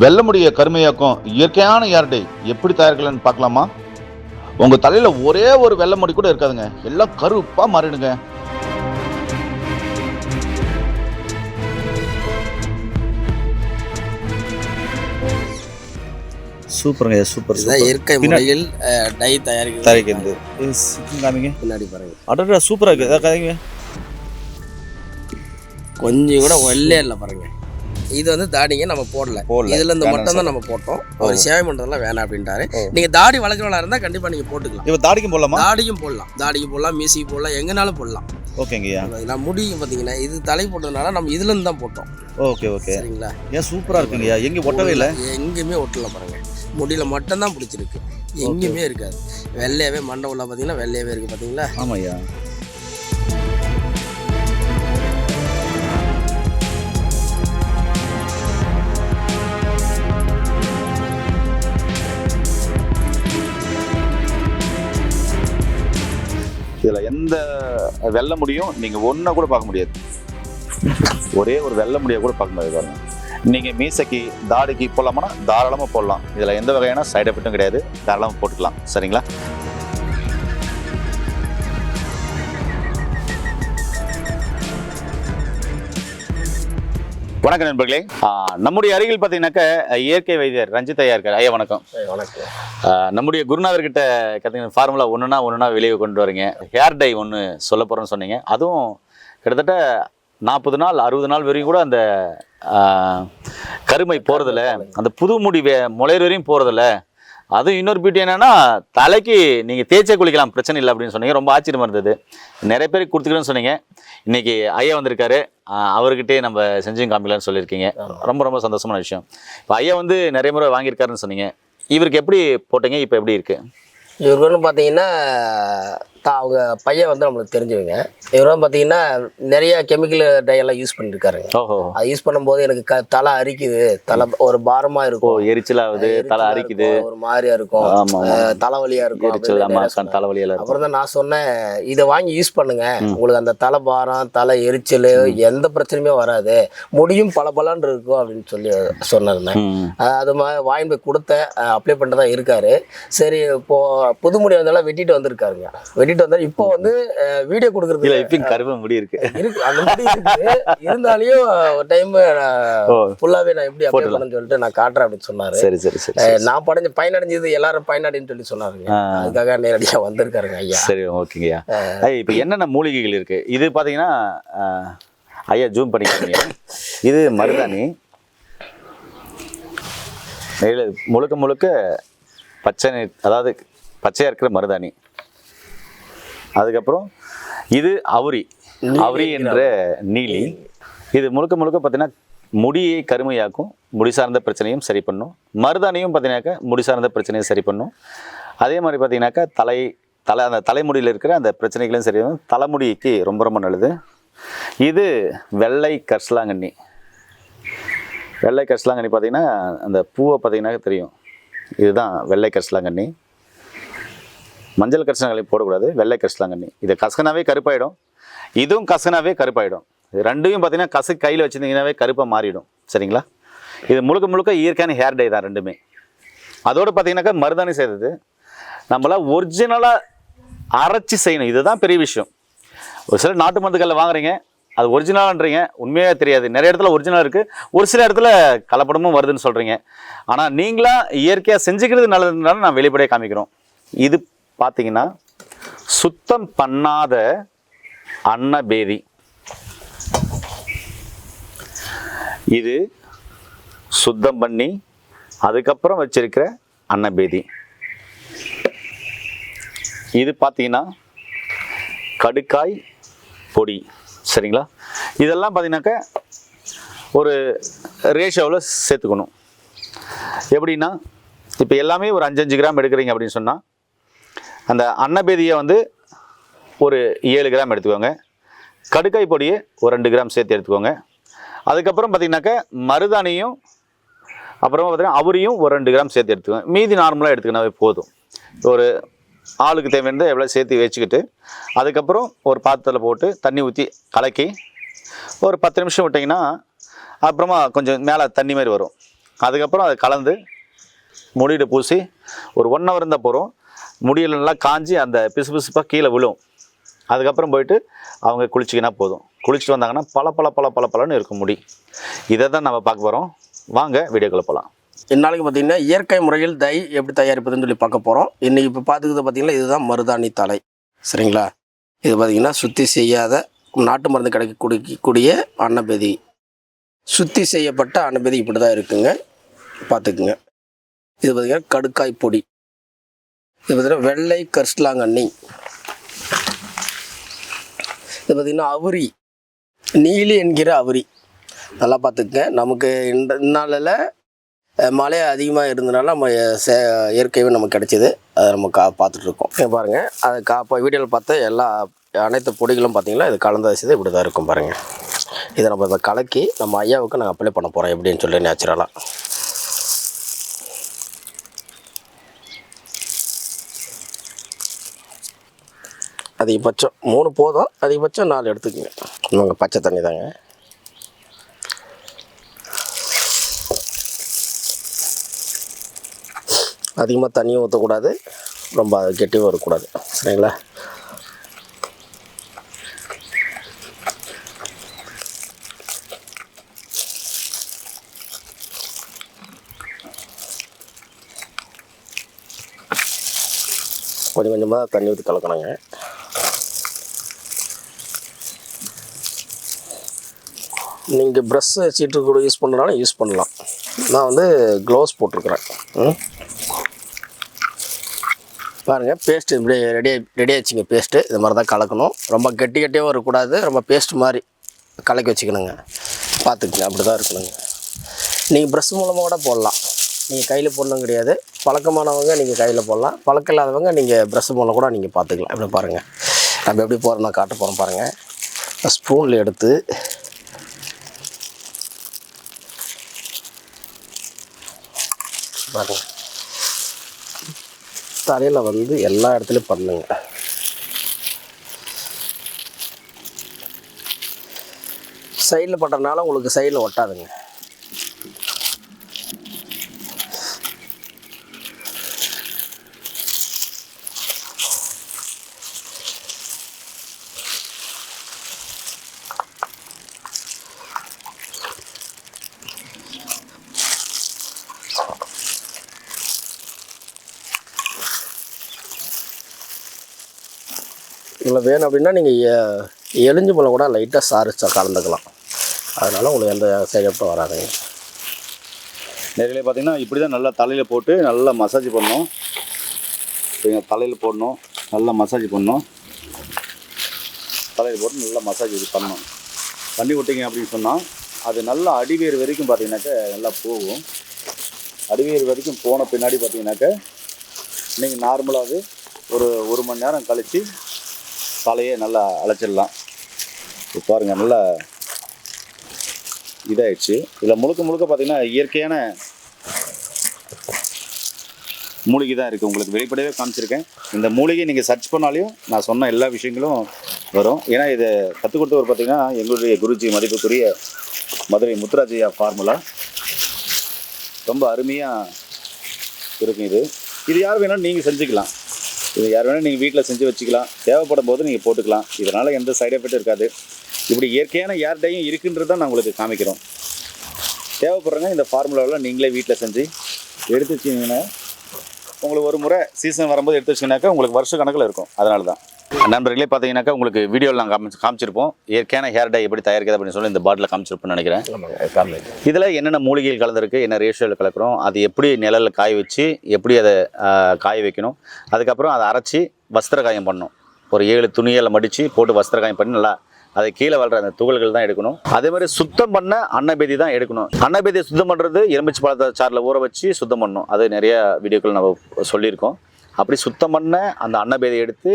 வெள்ள முடிய கருமையாக்கும் இயற்கையான யார்டை எப்படி தயாரிக்கலாம்னு பார்க்கலாமா? உங்க தலையில ஒரே ஒரு வெள்ள முடி கூட இருக்காதுங்க. எல்லாம் கருப்பா மாறிடுங்க. சூப்பருங்க சூப்பர் இயற்கை முறையில் டை தயாரிக்கிறது. தயாரிக்கிறது. காமிங்க. பின்னாடி பாருங்க அடடா சூப்பராக இருக்குது காமிங்க. கொஞ்சம் கூட வெள்ளையே இல்லை பாருங்க. இது வந்து தாடிங்க நம்ம போடல. போடல. இதுல இருந்து மட்டும் தான் நம்ம போட்டோம். அவர் சேவை பண்றதெல்லாம் வேணாம் அப்படின்ட்டாரு. நீங்க தாடி வளர்க்குறவங்களா இருந்தா கண்டிப்பா நீங்க போட்டுக்கலாம். இப்போ தாடிக்கும் போடலாமா? தாடியும் போடலாம். தாடிக்கு போடலாம் மீசிக்கு போடலாம் எங்கனாலும் போடலாம். ஓகேங்கய்யா நான் முடியும் பார்த்தீங்கன்னா இது தலை போட்டதுனால நம்ம இதுல இருந்து தான் போட்டோம். Okay okay. சரிங்களா? ஏன் சூப்பராக இருக்குங்கய்யா எங்கே ஒட்டவே இல்லை. எங்கேயுமே ஒட்டல பாருங்க. முடியில மட்டும்தான் பிடிச்சிருக்கு. எங்கேயுமே இருக்காது. வெள்ளையாவே மண்டை உள்ள பார்த்தீங்கன்னா வெள்ளையாவே இருக்கு பார்த்தீங்களா ஆமாய்யா இதில் எந்த வெல்ல முடியும் நீங்கள் ஒன்றை கூட பார்க்க முடியாது. ஒரே ஒரு வெல்ல முடிய கூட பார்க்க முடியாது பாருங்க. நீங்கள் மீசைக்கு தாடிக்கு போடலாமா தாராளமாக போடலாம். இதில் எந்த வகையான சைடு எஃபெக்ட்டும் கிடையாது. தாராளமாக போட்டுக்கலாம். சரிங்களா? வணக்கம் நண்பர்களே. நம்முடைய அருகில் பார்த்தீங்கன்னாக்க இயற்கை வைத்தியர் ரஞ்சித் ஐயா இருக்கார். ஐயா வணக்கம். வணக்கம். நம்முடைய குருநாதர்கிட்ட பார்த்தீங்கன்னா ஃபார்முலா ஒன்றுனா ஒன்றுனா வெளியே கொண்டு வரீங்க. ஹேர் டை ஒன்று சொல்ல போகிறேன்னு சொன்னீங்க. அதுவும் கிட்டத்தட்ட நாற்பது நாள் அறுபது நாள் வரையும் கூட அந்த கருமை போகிறதில்ல அந்த புது முடி வே முளையிற வரையும் போகிறதில்ல அதுவும் இன்னொரு பியூட்டி என்னென்னா தலைக்கு நீங்கள் தேய்ச்சே குளிக்கலாம் பிரச்சனை இல்லை அப்படின்னு சொன்னீங்க. ரொம்ப ஆச்சரியமாக இருந்தது. நிறைய பேருக்கு கொடுத்துக்கிறேன்னு சொன்னீங்க. இன்னைக்கு ஐயா வந்திருக்காரு. அவர்கிட்டே நம்ம செஞ்சும் காமிக்கலாம்னு சொல்லியிருக்கீங்க. ரொம்ப ரொம்ப சந்தோஷமான விஷயம். இப்போ ஐயா வந்து நிறைய முறை வாங்கியிருக்காருன்னு சொன்னீங்க. இவருக்கு எப்படி போட்டீங்க? இப்போ எப்படி இருக்குது இவருக்கு வந்து பார்த்தீங்கன்னா தா- அவங்க பையன் வந்து நம்மளுக்கு தெரிஞ்சவங்க. இவர் வந்து பார்த்தீங்கன்னா நிறைய கெமிக்கல் டை எல்லாம் யூஸ் பண்ணிருக்காருங்க. ஓஹோ. அது யூஸ் பண்ணும்போது எனக்கு க தலை அரிக்குது. தலை ஒரு பாரமா இருக்கும். எரிச்சலாகுது தலை அரிக்குது. ஒரு மாதிரியா இருக்கும். ஆமா அஹ் தலைவலியா இருக்கும். இருக்கும். அப்புறம் தான் நான் சொன்னேன் இதை வாங்கி யூஸ் பண்ணுங்க. உங்களுக்கு அந்த தலை பாரம் தலை எரிச்சல் எந்த பிரச்சனையுமே வராது. முடியும் பல பலன்னு இருக்கும் அப்படின்னு சொல்லி சொன்னிருந்தேன் அது மாதிரி வாங்கி போய் கொடுத்தேன் அப்ளை பண்ணிட்டு தான் இருக்காரு. சரி இப்போ புது முடி வந்தாலும் வெட்டிட்டு வந்திருக்காருங்க. வெட்டிட்டு வந்தாரு. இப்போ வந்து வீடியோ கொடுக்குறது இல்ல இப்பயும் கருவ முடி இருக்கு. இருக்கு. அந்த முடி இருக்கு. இருந்தாலையும் ஒரு டைம் ஃபுல்லாவே நான் எப்படி அப்ளை. பண்ணணும்னு சொல்லிட்டு நான் காட்டுறேன் அப்படின்னு சொன்னாரு. சரி சரி சரி நான் படைஞ்ச பயனடைஞ்சது எல்லாரும் பயனடைன்னு சொல்லி சொன்னாருங்க. அதுக்காக நேரடியா வந்திருக்காருங்க ஐயா. சரி ஓகேங்கய்யா ஐயா. இப்போ என்னென்ன மூலிகைகள் இருக்கு? இது பாத்தீங்கன்னா ஆஹ், ஐயா ஜூம் பண்ணிக்கிறீங்க இது மருதாணி. முழுக்க முழுக்க பச்சை அதாவது பச்சையா இருக்கிற மருதாணி. அதுக்கப்புறம் இது அவுரி. அவுரி என்ற நீலி. இது முழுக்க முழுக்க பார்த்தீங்கன்னா முடியை கருமையாக்கும் முடி சார்ந்த பிரச்சனையும் சரி பண்ணும். மருதாணியும் பார்த்தீங்கன்னாக்கா முடி சார்ந்த பிரச்சனையும் சரி பண்ணும். அதே மாதிரி பார்த்தீங்கன்னாக்கா தலை தலை அந்த தலைமுடியில் இருக்கிற அந்த பிரச்சனைகளையும் சரி பண்ணும். தலைமுடிக்கு ரொம்ப ரொம்ப நல்லது. இது வெள்ளை கர்சலாங்கண்ணி. வெள்ளை கரிசலாங்கண்ணி பார்த்தீங்கன்னா அந்த பூவை பார்த்தீங்கன்னா தெரியும். இதுதான் வெள்ளை கரிசலாங்கண்ணி. மஞ்சள் கரிசலாங்கண்ணி போடக்கூடாது வெள்ளை கரிசலாங்கண்ணி இது கசகனாவே கருப்பாயிடும். இதுவும் கசகனாவே கருப்பாயிடும். இது ரெண்டையும் பார்த்தீங்கன்னா கசு கையில் வச்சுருந்தீங்கன்னாவே கருப்பாக மாறிடும். சரிங்களா? இது முழுக்க முழுக்க இயற்கையான ஹேர் டை தான் ரெண்டுமே. அதோடு பார்த்தீங்கன்னாக்கா மருதாணி செய்தது நம்மளாம் ஒரிஜினலாக அரைச்சி செய்யணும். இதுதான் பெரிய விஷயம். ஒரு சில நாட்டு மருந்துகளில் வாங்குறீங்க அது ஒரிஜினலான்றீங்க உண்மையாக தெரியாது. நிறைய இடத்துல ஒரிஜினல் இருக்குது ஒரு சில இடத்துல கலப்படமும் வருதுன்னு சொல்கிறீங்க ஆனால் நீங்களாக இயற்கையாக செஞ்சுக்கிறது நல்லதுனால நான் வெளிப்படையாக காமிக்கிறோம். இது பார்த்தீங்கன்னா சுத்தம் பண்ணாத அன்னபேதி. இது சுத்தம் பண்ணி அதுக்கப்புறம் வச்சிருக்கிற அன்னபேதி. இது பார்த்தீங்கன்னா கடுக்காய் பொடி. சரிங்களா? இதெல்லாம் பார்த்தீங்கன்னாக்கா ஒரு ரேஷியோவில் சேர்த்துக்கணும். எப்படின்னா இப்போ எல்லாமே ஒரு அஞ்சஞ்சு கிராம் எடுக்கிறீங்க அப்படின்னு சொன்னால் அந்த அன்னபேதியை வந்து ஒரு ஏழு கிராம் எடுத்துக்கோங்க. கடுக்காய் பொடியை ஒரு ரெண்டு கிராம் சேர்த்து எடுத்துக்கோங்க. அதுக்கப்புறம் பார்த்தீங்கன்னாக்கா மருதாணியும் அப்புறமா பார்த்தீங்கன்னா அவரையும் ஒரு ரெண்டு கிராம் சேர்த்து எடுத்துக்கோங்க. மீதி நார்மலாக எடுத்துக்கினாவே போதும். ஒரு ஆளுக்கு தேவையானதை எவ்வளோ சேர்த்து வச்சுக்கிட்டு அதுக்கப்புறம் ஒரு பாத்திரத்தில் போட்டு தண்ணி ஊற்றி கலக்கி ஒரு பத்து நிமிஷம் விட்டிங்கன்னா அப்புறமா கொஞ்சம் மேலே தண்ணி மாதிரி வரும். அதுக்கப்புறம் அதை கலந்து முடியிட்டு பூசி ஒரு ஒன் ஹவர் இருந்தால் போகிறோம் முடியலன்னா காஞ்சி அந்த பிசு பிசுப்பாக கீழே விழும். அதுக்கப்புறம் போயிட்டு அவங்க குளிச்சிக்கினா போதும். குளிச்சுட்டு வந்தாங்கன்னா பல பல பல பல பலன்னு இருக்கும் முடி. இதை தான் நம்ம பார்க்க போகிறோம் வாங்க வீடியோக்குள்ளே போகலாம் இந்நாளைக்கு பார்த்தீங்கன்னா இயற்கை முறையில் தை எப்படி தயாரிப்பதுன்னு சொல்லி பார்க்க போகிறோம் இன்றைக்கி இப்போ பார்த்துக்கிறது பார்த்திங்கன்னா இதுதான் மருதாணி தலை சரிங்களா? இது பார்த்திங்கன்னா சுத்தி செய்யாத நாட்டு மருந்து கிடைக்கக்கூடிய குடிக்கக்கூடிய அன்னபேதி. சுத்தி செய்யப்பட்ட அன்னபேதி இப்படி தான் இருக்குங்க. பார்த்துக்குங்க. இது பார்த்திங்கன்னா கடுக்காய் பொடி. இது பார்த்தீங்கன்னா வெள்ளை கர்ஸ்லாங்கண்ணி இது பார்த்தீங்கன்னா அவுரி. நீலி என்கிற அவுரி. நல்லா பார்த்துக்கங்க. நமக்கு இந்த நாளில் மழை அதிகமாக இருந்தனால நம்ம சே இயற்கையாகவே நமக்கு கிடச்சிது. அதை நம்ம கா பார்த்துட்ருக்கோம் இங்கே பாருங்கள் அதை கா இப்போ வீடியோவில் பார்த்த எல்லா அனைத்து பொடிகளும் பார்த்தீங்கன்னா இது கலந்த வச்சது இப்படி தான் இருக்கும் பாருங்கள் இதை நம்ம இதை கலக்கி நம்ம ஐயாவுக்கு நாங்கள் அப்ளை பண்ண போகிறோம் எப்படின்னு சொல்லி நேச்சுரலாக அதிகபட்சம் மூணு போதும் அதிகபட்சம் நாலு எடுத்துக்கோங்க. இவங்க பச்சை தண்ணி தாங்க. அதிகமாக தண்ணியும் ஊற்றக்கூடாது ரொம்ப கெட்டியும் வரக்கூடாது சரிங்களா? கொஞ்சம் கொஞ்சமாக தண்ணி ஊற்றி கலக்கணுங்க. நீங்கள் ப்ரஷ் சீட்டு கூட யூஸ் பண்ணுறனாலும் யூஸ் பண்ணலாம். நான் வந்து க்ளவுஸ் போட்டிருக்கிறேன். ம்? பாருங்கள் பேஸ்ட்டு இப்படி ரெடி ரெடி ஆச்சுங்க பேஸ்ட்டு இது மாதிரி தான் கலக்கணும். ரொம்ப கெட்டி கெட்டியாகவும் இருக்கக்கூடாது. ரொம்ப பேஸ்ட் மாதிரி கலக்கி வச்சுக்கணுங்க. பார்த்துக்குங்க அப்படி தான் இருக்கணுங்க. நீங்கள் ப்ரெஷ் மூலமாக கூட போடலாம். நீங்கள் கையில் போடணும் கிடையாது. பழக்கமானவங்க நீங்கள் கையில் போடலாம். பழக்கம் இல்லாதவங்க நீங்கள் ப்ரெஷ் மூலம் கூட நீங்கள் பார்த்துக்கலாம். இப்படி பாருங்கள் நம்ம எப்படி போகிறோம் நான் காட்ட போகிறோம் பாருங்கள் ஸ்பூனில் எடுத்து பாருங்க. தலையில் வந்து எல்லா இடத்துலையும் பண்ணுங்க. சைடில் பண்ணுறதுனால உங்களுக்கு சைடில் ஒட்டாதுங்க. இல்லை வேணும் அப்படின்னா நீங்கள் எலிஞ்சு பழம் கூட லைட்டாக சாரிச்சா கலந்துக்கலாம். அதனால் உங்களுக்கு எந்த சைடு வராதுங்க. நேரில் பார்த்தீங்கன்னா இப்படி தான் நல்லா தலையில் போட்டு நல்லா மசாஜ் பண்ணணும். சரிங்க தலையில் போடணும். நல்லா மசாஜ் பண்ணணும். தலையில் போட்டு நல்லா மசாஜ் இது பண்ணணும். பண்ணி விட்டீங்க அப்படின்னு சொன்னால் அது நல்லா அடிவேர் வரைக்கும் பார்த்தீங்கன்னாக்க நல்லா போகும். அடிவேர் வரைக்கும் போன பின்னாடி பார்த்தீங்கன்னாக்க நீங்கள் நார்மலாகவே ஒரு ஒரு மணி நேரம் கழித்து தலையை நல்லா அழைச்சிடலாம் இப்போ பாருங்கள் நல்லா இதாகிடுச்சு இதில் முழுக்க முழுக்க பார்த்தீங்கன்னா இயற்கையான மூலிகை தான் இருக்குது உங்களுக்கு வெளிப்படையே காமிச்சிருக்கேன். இந்த மூலிகை நீங்கள் சர்ச் பண்ணாலையும் நான் சொன்ன எல்லா விஷயங்களும் வரும். ஏன்னா இதை கற்றுக் கொடுத்தவர் பார்த்தீங்கன்னா எங்களுடைய குருஜி மதிப்புக்குரிய மதுரை முத்துராஜையா ஃபார்முலா ரொம்ப அருமையாக இருக்கும் இது. இது யார் வேணாலும் நீங்கள் செஞ்சுக்கலாம். இது யார் வேணால் நீங்கள் வீட்டில் செஞ்சு வச்சுக்கலாம். தேவைப்படும் போது நீங்கள் போட்டுக்கலாம். இதனால் எந்த சைடு எஃபெக்ட் இருக்காது. இப்படி இயற்கையான யார்டையும் இருக்குன்றது தான் நான் உங்களுக்கு காமிக்கிறோம். தேவைப்படுறவங்க இந்த ஃபார்முலாவில் நீங்களே வீட்டில் செஞ்சு எடுத்து வச்சிங்கன்னா உங்களுக்கு ஒரு முறை சீசன் வரும்போது எடுத்து வச்சிங்கனாக்கா உங்களுக்கு வருஷ கணக்கில் இருக்கும். அதனால தான். நண்பர்களே பார்த்தீங்கன்னாக்கா உங்களுக்கு வீடியோவில் நாங்கள் காமிச்சு காமிச்சிருப்போம். இயற்கையான ஹேர் டை எப்படி தயாரிக்கிறது அப்படின்னு சொல்லி இந்த பாட்டில் காமிச்சிருப்போம்னு நினைக்கிறேன். இதில் என்னென்ன மூலிகைகள் கலந்துருக்கு என்ன ரேஷியோவில் கலக்கிறோம் அது எப்படி நிழலில் காய வச்சு எப்படி அதை காய வைக்கணும் அதுக்கப்புறம் அதை அரைச்சி வஸ்திர காயம் பண்ணணும். ஒரு ஏழு துணியில் மடித்து போட்டு வஸ்திர காயம் பண்ணி நல்லா அதை கீழே வளர அந்த துகள்கள் தான் எடுக்கணும். அதே மாதிரி சுத்தம் பண்ண அன்னபேதி தான் எடுக்கணும். அன்னபேதியை சுத்தம் பண்ணுறது எலுமிச்சு பழத்தை சாறில் ஊற வச்சு சுத்தம் பண்ணணும். அது நிறைய வீடியோக்கள் நம்ம சொல்லியிருக்கோம். அப்படி சுத்தம் பண்ண அந்த அன்னபேதியை எடுத்து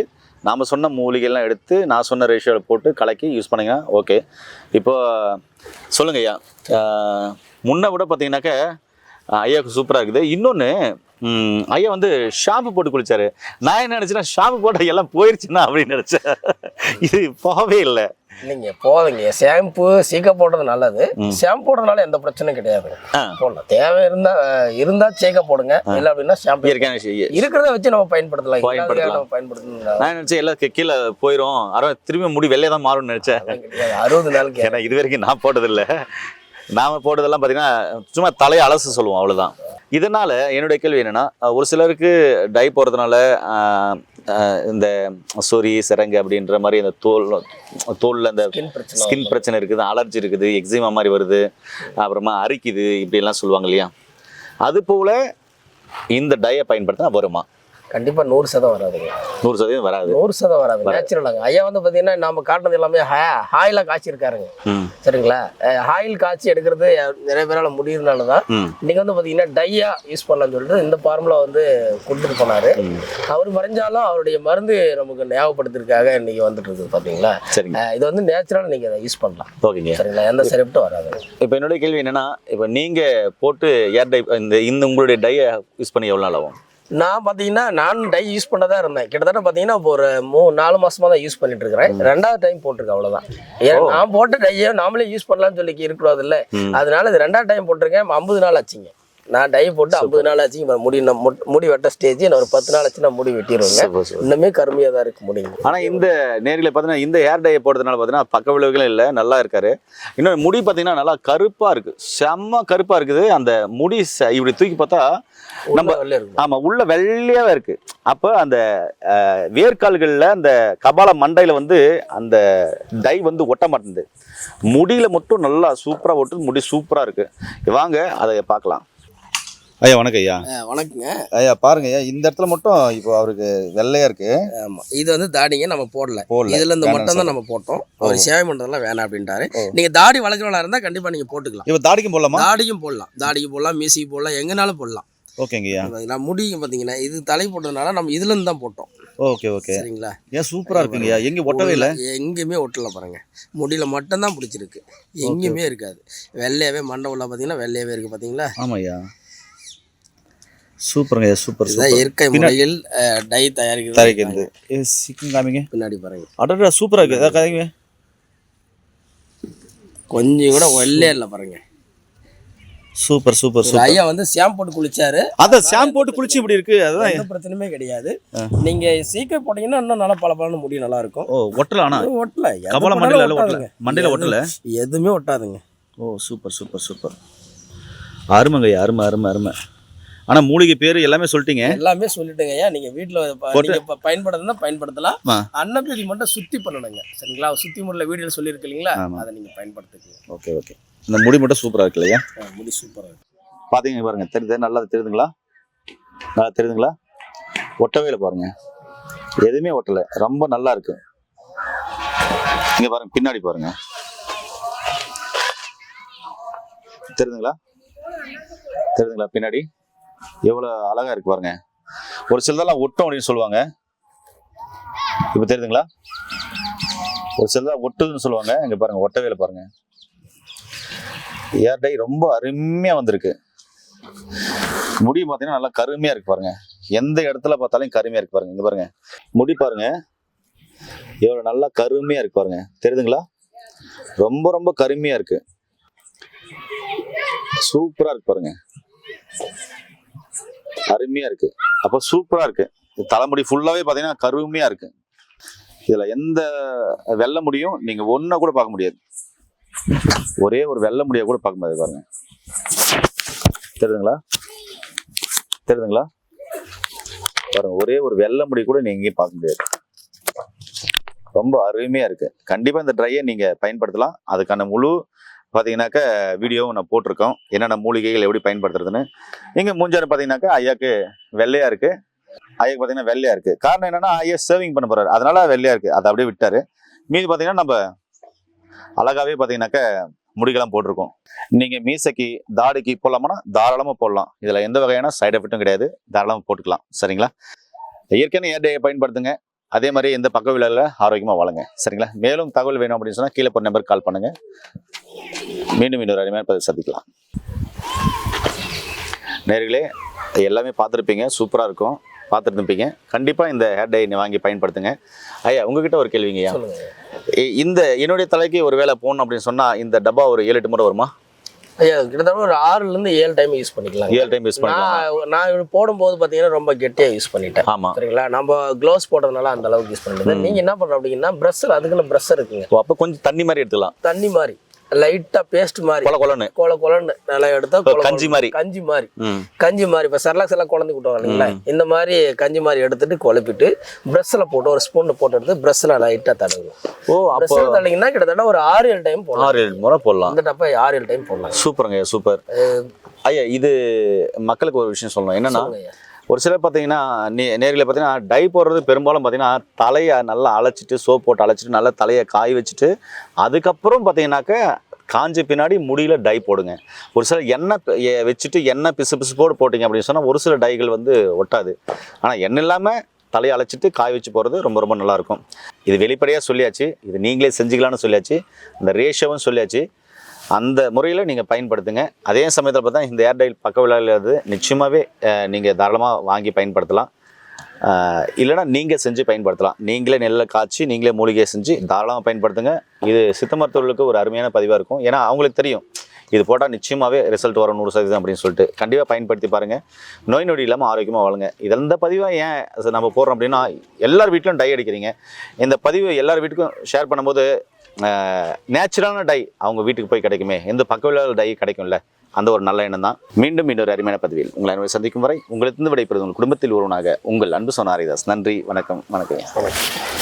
நாம் சொன்ன மூலிகைலாம் எடுத்து நான் சொன்ன ரேஷியோவில் போட்டு கலக்கி யூஸ் பண்ணுங்க. ஓகே இப்போ சொல்லுங்க ஐயா. முன்னே முன்ன விட பார்த்தீங்கன்னாக்க ஐயாவுக்கு சூப்பராக இருக்குது. இன்னொன்று ஐயா வந்து ஷாம்பு போட்டு குளிச்சாரு. நான் என்ன நினச்சேன்னா ஷாம்பு போட்டால் எல்லாம் போயிருச்சுன்னா அப்படின்னு நினச்சேன். இது போகவே இல்லை. இல்லைங்க போதுங்க. ஷாம்பு சீக்க போடுறது நல்லது. ஷாம்பு போடுறதுனால எந்த பிரச்சனையும் கிடையாது. போடலாம். தேவை இருந்தா இருந்தா சீக்க போடுங்க. இல்லை அப்படின்னா ஷாம்பு. இருக்கிறத வச்சு நம்ம பயன்படுத்தலாம். பயன்படுத்தலாம். பயன்படுத்தணும் நான் நினைச்சேன் எல்லாம் கீழே போயிரும். அரை திரும்பி முடி வெள்ளையா தான் மாறும்னு நினைச்சேன். அறுபது நாளுக்கு ஏன்னா இது வரைக்கும் நான் போட்டதில்லை. நாம போட்டதெல்லாம் பார்த்தீங்கன்னா சும்மா தலையை அலசு சொல்லுவோம் அவ்வளவுதான். இதனால என்னுடைய கேள்வி என்னன்னா ஒரு சிலருக்கு டை போடுறதுனால இந்த சொறி சிரங்கு அப்படின்ற மாதிரி இந்த தோல் தோல்ல அந்த ஸ்கின் பிரச்சனை இருக்குது அலர்ஜி இருக்குது எக்ஸிமா மாதிரி வருது அப்புறமா அரிக்குது இப்படி எல்லாம் சொல்லுவாங்க இல்லையா? அது போல இந்த டையை பயன்படுத்தினா வருமா? கண்டிப்பா நூறு சதம் வராதுங்க நூறு சதவீதம் வராது. நூறு சதம் வராது. நேச்சுரலாங்க ஐயா வந்து பார்த்தீங்கன்னா நம்ம காட்டுறது எல்லாமே ஹாயிலாக காய்ச்சிருக்காருங்க. ம். சரிங்களா? ஆயில் காய்ச்சி எடுக்கிறது நிறைய பேரால முடியறதுனால தான் இன்னைக்கு வந்து பார்த்தீங்கன்னா டையா யூஸ் பண்ணலாம்னு சொல்லிட்டு இந்த ஃபார்முலா வந்து கொடுத்துட்டு போனாரு. அவர் மறைஞ்சாலும் அவருடைய மருந்து நமக்கு ஞாபகப்படுத்துறதுக்காக இன்னைக்கு வந்துட்டு இருக்குது பார்த்தீங்களா சரிங்க. இது வந்து நேச்சுரலாக நீங்கள் அதை யூஸ் பண்ணலாம். ஓகேங்க. சரிங்களா? எந்த செரிப்டும் வராது. இப்போ என்னுடைய கேள்வி என்னன்னா இப்போ நீங்க போட்டு ஏர் டை இந்த இந்த உங்களுடைய டையை யூஸ் பண்ணி எவ்வளோ நாள் ஆகும்? நான் பார்த்தீங்கன்னா நான் டை யூஸ் பண்ணதா இருந்தேன். கிட்டத்தட்ட பார்த்தீங்கன்னா இப்போ ஒரு மூ நாலு மாசமா தான் யூஸ் பண்ணிட்டு இருக்கிறேன். ரெண்டாவது டைம் போட்டிருக்கேன் அவ்வளோதான் ஏன் நான் போட்ட டையை நாமளே யூஸ் பண்ணலாம்னு சொல்லி இருக்கக்கூடாது இல்லை. அதனால இது ரெண்டாவது டைம் போட்டிருக்கேன். ஐம்பது நாள் ஆச்சுங்க. நான் டை போட்டு ஐம்பது நாள் ஆச்சு இப்ப முடி முட்- வெட்ட ஸ்டேஜ் நான் ஒரு பத்து நாள் ஆச்சு நான் முடி வெட்டிடுவேங்க. சூப்பர் இன்னுமே கருமையாக தான் இருக்கு முடியும் ஆனா இந்த நேரில் பார்த்தீங்கன்னா இந்த ஹேர் டையை போடுறதுனால பார்த்தீங்கன்னா பக்க விளைவுகளும் இல்லை நல்லா இருக்காரு. இன்னொரு முடி பார்த்தீங்கன்னா நல்லா கருப்பா இருக்கு. செம்ம கருப்பா இருக்குது. அந்த முடி இப்படி தூக்கி பார்த்தா நம்ம வெளில இருக்கும். ஆமா உள்ள வெள்ளையாவே இருக்கு. அப்ப அந்த வேர்க்கால்கள்ல அந்த கபால மண்டையில வந்து அந்த டை வந்து ஒட்ட மாட்டேங்குது. முடியில மட்டும் நல்லா சூப்பரா ஒட்டு முடி சூப்பரா இருக்கு. வாங்க அதை பார்க்கலாம். ஐயா வணக்கம் ஐயா. வணக்கங்க. ஐயா பாருங்க ஐயா இந்த இடத்துல மட்டும் இப்போ அவருக்கு வெள்ளையா இருக்கு. ஆமா. இது வந்து தாடிங்க நம்ம போடல. போடல. இதுல இந்த மட்டும் தான் நம்ம போட்டோம். அவர் சேவை பண்றதெல்லாம் வேணாம் அப்படின்ட்டாரு. நீங்க தாடி வளர்க்குறவங்களா இருந்தா கண்டிப்பா நீங்க போட்டுக்கலாம். இப்போ தாடிக்கும் போடலாமா? தாடிக்கும் போடலாம். தாடிக்கு போடலாம் மீசிக்கு போடலாம் எங்கனாலும் போடலாம். ஓகேங்க ஐயா. நான் முடியும் பார்த்தீங்கன்னா இது தலை போட்டதுனால நம்ம இதுல இருந்து தான் போட்டோம். Okay okay. சரிங்களா? ஏன் சூப்பரா இருக்குங்க ஐயா? எங்க ஒட்டவே இல்லை. எங்கேயுமே ஒட்டல பாருங்க. முடியில மட்டும்தான் பிடிச்சிருக்கு. எங்கேயுமே இருக்காது. வெள்ளையாவே மண்டை உள்ள பார்த்தீங்கன்னா வெள்ளையாவே இருக்கு பார்த்தீங்களா ஆமா ஐயா. சூப்பருங்க சூப்பர் இதுதான் இயற்கை முறையில் டை தயாரிக்கிறது. தயாரிக்கிறது. ஏ சீக்கிரம் காமிங்க. பின்னாடி பாருங்க. அடடா சூப்பரா இருக்கு. ஏதாவது காமிங்க. கொஞ்சம் கூட வெள்ளையா இல்லை பாருங்க. Super super super. ஐயா வந்து ஷாம்பு போட்டு குளிச்சாரு. அதான் ஷாம்பு போட்டு குளிச்சு இப்படி இருக்கு. அதுதான் எந்த பிரச்சனையுமே கிடையாது. நீங்க சீக்கிரம் போட்டீங்கன்னா இன்னும் நல்லா பல பலன்னு முடியும் நல்லா இருக்கும். ஓ ஒட்டல ஆனா? ஒட்டல. கபால மண்டையில ஒட்டல. மண்டையில ஒட்டல? எதுவுமே ஒட்டாதுங்க. ஓ சூப்பர் சூப்பர் சூப்பர். அருமைங்க ஐயா அருமை அருமை அருமை. ஆனா மூலிகை பேர் எல்லாமே சொல்லிட்டீங்க. எல்லாமே சொல்லிட்டுங்க. ஐயா நீங்க வீட்டுல பயன்படுத்தினா பயன்படுத்தலாம். ஆ. அன்னப்பேதி மட்டும் சுத்தி பண்ணணுங்க. சரிங்களா? சுத்தி முறையில் வீடியோல சொல்லியிருக்கு இல்லைங்களா. அதை நீங்க பயன்படுத்திக்கங்க. Okay okay. இந்த முடி மட்டும் சூப்பரா இருக்கு இல்லையா? முடி சூப்பரா இருக்கு. பாத்தீங்க பாருங்க. தெரியுது நல்லா தெரியுதுங்களா? நல்லா தெரியுதுங்களா? ஒட்டவே இல்லை பாருங்க. எதுவுமே ஒட்டலை. ரொம்ப நல்லா இருக்கு. இங்க பாருங்க பின்னாடி பாருங்க. தெரியுதுங்களா? தெரியுதுங்களா? பின்னாடி. எவ்வளோ அழகாக இருக்கு பாருங்க. ஒரு சிலதெல்லாம் ஒட்டும் அப்படின்னு சொல்லுவாங்க. இப்போ தெரியுதுங்களா? ஒரு சிலதெல்லாம் ஒட்டுதுன்னு சொல்லுவாங்க. இங்கே பாருங்க ஒட்டவேல பாருங்க. ஏர் டை ரொம்ப அருமையாக வந்திருக்கு. முடி பார்த்தீங்கன்னா நல்லா கருமையாக இருக்கு பாருங்க. எந்த இடத்துல பார்த்தாலும் கருமையாக இருக்கு பாருங்க. இங்கே பாருங்க. முடி பாருங்க. எவ்வளோ நல்லா கருமையாக இருக்கு பாருங்க. தெரியுதுங்களா? ரொம்ப ரொம்ப கருமையாக இருக்கு. சூப்பராக இருக்கு பாருங்க. அருமையா இருக்கு. அப்ப சூப்பரா இருக்கு. தலைமுடி ஃபுல்லாவே பாத்தீங்கன்னா கருமையா இருக்கு. இதுல எந்த வெள்ளை முடியும் நீங்க ஒன்ன கூட பார்க்க முடியாது. ஒரே ஒரு வெள்ளை முடிய கூட பார்க்க முடியாது பாருங்க. தெரியுதுங்களா? தெரியுதுங்களா? பாருங்க ஒரே ஒரு வெள்ளை முடி கூட நீங்க எங்கேயும் பார்க்க முடியாது. ரொம்ப அருமையா இருக்கு. கண்டிப்பா இந்த ட்ரையை நீங்க பயன்படுத்தலாம். அதுக்கான முழு பார்த்தீங்கன்னாக்கா வீடியோவும் நான் போட்டிருக்கோம். என்னென்ன மூலிகைகள் எப்படி பயன்படுத்துறதுன்னு. இங்கே மூஞ்சாரு பார்த்தீங்கன்னாக்கா ஐயாவுக்கு வெள்ளையா இருக்கு. ஐயாக்கு பார்த்தீங்கன்னா வெள்ளையா இருக்கு. காரணம் என்னன்னா ஐயா சேவிங் பண்ண போறாரு. அதனால வெள்ளையா இருக்கு. அதை அப்படியே விட்டாரு. மீதி பார்த்தீங்கன்னா நம்ம அழகாவே பார்த்தீங்கன்னாக்கா முடிகளாம் போட்டிருக்கோம். நீங்க மீசைக்கு தாடிக்கு போடலாமான்னா தாராளமாக போடலாம். இதில் எந்த வகையான சைடு எஃபெக்ட்டும் கிடையாது. தாராளமாக போட்டுக்கலாம். சரிங்களா? இயற்கையான ஏர் டேயை பயன்படுத்துங்க. அதே மாதிரி எந்த பக்க விளைவுல ஆரோக்கியமா வாழுங்க. சரிங்களா? மேலும் தகவல் வேணும் அப்படின்னு சொன்னா கீழே போற நம்பருக்கு கால் பண்ணுங்க. மீண்டும் இன்னொரு அருமையான பதிவு சந்திக்கலாம். நேர்களே எல்லாமே பார்த்துருப்பீங்க. சூப்பராக இருக்கும். பார்த்துட்டு இருப்பீங்க கண்டிப்பாக இந்த ஹேர் டை வாங்கி பயன்படுத்துங்க. ஐயா உங்ககிட்ட ஒரு கேள்விங்கய்யா இந்த என்னுடைய தலைக்கு ஒரு வேலை போடணும் அப்படின்னு சொன்னா இந்த டப்பா ஒரு ஏழு எட்டு முறை வருமா? கிட்டத்தட்ட ஒரு ஆறுல இருந்து ஏழு டைம் யூஸ் பண்ணிக்கலாம் ஏழு டைம் யூஸ் பண்ணலாம் நான் போடும்போது பார்த்தீங்கன்னா ரொம்ப கெட்டியாக யூஸ் பண்ணிட்டேன். ஆமா. சரிங்களா? நம்ம க்ளோவ்ஸ் போடுறதுனால அந்த அளவுக்கு யூஸ் பண்ணிட்டு நீங்க என்ன பண்ற அப்படின்னா ப்ரஷர் அதுக்குன்னு ப்ரஷர் இருக்குங்க. அப்ப கொஞ்சம் தண்ணி மாதிரி எடுத்துக்கலாம். தண்ணி மாதிரி. லைட்டா பேஸ்ட் மாதிரி. கொல கொலன்னு. கொல கொலன்னு நல்லா எடுத்தா கஞ்சி மாதிரி. கஞ்சி மாதிரி. கஞ்சி மாதிரி. இப்போ சரலாக்ஸ் எல்லாம் குழந்தை விட்டுவாங்க இல்லைங்களா? இந்த மாதிரி கஞ்சி மாதிரி எடுத்துட்டு குழப்பிட்டு ப்ரெஷ்ஷில் போட்டு ஒரு ஸ்பூன் போட்டு எடுத்து ப்ரெஷ்ஷில் லைட்டாக தடவுங்க ஓ அப்போ தடவிங்கன்னா கிட்டத்தட்ட ஒரு ஆறு ஏழு டைம் போடலாம். ஆறு ஏழு முறை போடலாம். இந்த டப்பா ஆறு ஏழு டைம் போடலாம். சூப்பருங்க சூப்பர். ஐயா இது மக்களுக்கு ஒரு விஷயம் சொல்லணும். என்னன்னா. ஒரு சிலர் பார்த்தீங்கன்னா நே நேரில் பார்த்தீங்கன்னா டை போடுறது பெரும்பாலும் பார்த்தீங்கன்னா தலையை நல்லா அழைச்சிட்டு சோப் போட்டு அழைச்சிட்டு நல்லா தலையை காய வச்சுட்டு அதுக்கப்புறம் பார்த்தீங்கன்னாக்க காஞ்ச பின்னாடி முடியில் டை போடுங்க. ஒரு சில எண்ணெய் வச்சுட்டு எண்ணெய் பிசு பிசு போட்டு போட்டிங்க அப்படின்னு சொன்னால் ஒரு சில டைகள் வந்து ஒட்டாது. ஆனால் எண்ணெய் இல்லாமல் தலையை அழைச்சிட்டு காய வச்சு போகிறது ரொம்ப ரொம்ப நல்லாயிருக்கும் இது வெளிப்படையாக சொல்லியாச்சு. இது நீங்களே செஞ்சுக்கலாம்னு சொல்லியாச்சு. இந்த ரேஷியோவும் சொல்லியாச்சு. அந்த முறையில் நீங்கள் பயன்படுத்துங்க. அதே சமயத்தில் பார்த்தா இந்த ஏர்டைல் பக்க விழாவிலிருந்து நிச்சயமாகவே நீங்கள் தாராளமாக வாங்கி பயன்படுத்தலாம். இல்லைனா இல்லைன்னா நீங்கள் செஞ்சு பயன்படுத்தலாம். நீங்களே நெல்லை காய்ச்சி நீங்களே மூலிகையை செஞ்சு தாராளமாக பயன்படுத்துங்க. இது சித்த மருத்துவர்களுக்கு ஒரு அருமையான பதிவாக இருக்கும். ஏன்னா அவங்களுக்கு தெரியும் இது போட்டால் நிச்சயமாகவே ரிசல்ட் வரும் நூறு சதவீதம் அப்படின்னு சொல்லிட்டு. கண்டிப்பாக பயன்படுத்தி பாருங்கள் நோய் நொடி இல்லாமல் ஆரோக்கியமாக வாழுங்க. இதில் இந்த பதிவை ஏன் நம்ம போடுறோம் அப்படின்னா எல்லார் வீட்டிலும் டை அடிக்கிறீங்க. இந்த பதிவு எல்லார் வீட்டுக்கும் ஷேர் பண்ணும்போது நேச்சுரலான டை அவங்க வீட்டுக்கு போய் கிடைக்குமே. எந்த பக்கவில்லாத டை கிடைக்கும்ல அந்த ஒரு நல்ல எண்ணம் தான். மீண்டும் இன்னொரு அருமையான பதிவில் உங்களை அனைவரும் சந்திக்கும் வரை உங்களுக்கு விடைபெறுவது உங்கள் குடும்பத்தில் ஒருவனாக உங்கள் அன்பு சொன்னாரிதாஸ் நன்றி வணக்கம். வணக்கம்.